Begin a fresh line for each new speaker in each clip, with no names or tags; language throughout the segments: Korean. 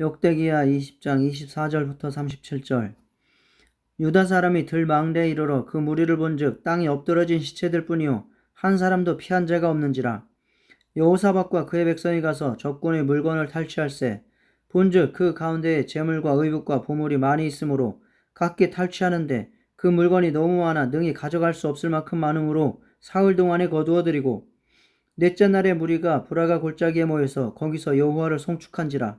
역대기야 20장 24절부터 37절. 유다 사람이 들망대에 이르러 그 무리를 본즉 땅에 엎드러진 시체들 뿐이요. 한 사람도 피한 자가 없는지라. 여호사박과 그의 백성이 가서 적군의 물건을 탈취할세. 본즉 그 가운데에 재물과 의복과 보물이 많이 있으므로 각기 탈취하는데 그 물건이 너무 많아 능히 가져갈 수 없을 만큼 많으므로 사흘 동안에 거두어들이고 넷째 날에 무리가 브라가 골짜기에 모여서 거기서 여호와를 송축한지라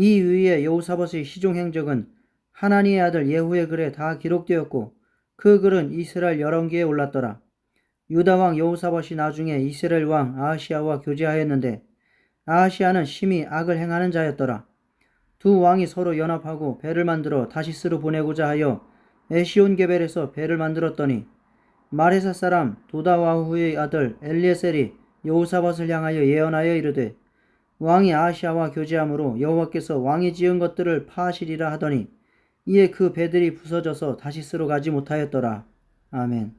이 위에 여호사밧의 시종 행적은 하나니의 아들 예후의 글에 다 기록되었고 그 글은 이스라엘 열왕기에 올랐더라. 유다 왕 여호사밧이 나중에 이스라엘 왕 아하시아와 교제하였는데 아하시아는 심히 악을 행하는 자였더라. 두 왕이 서로 연합하고 배를 만들어 다시스로 보내고자 하여 에시온 게벨에서 배를 만들었더니 마레사 사람 도다와후의 아들 엘리에셀이 여호사밧을 향하여 예언하여 이르되 왕이 아시아와 교제함으로 여호와께서 왕이 지은 것들을 파하시리라 하더니 이에 그 배들이 부서져서 다시스로 가지 못하였더라. 아멘.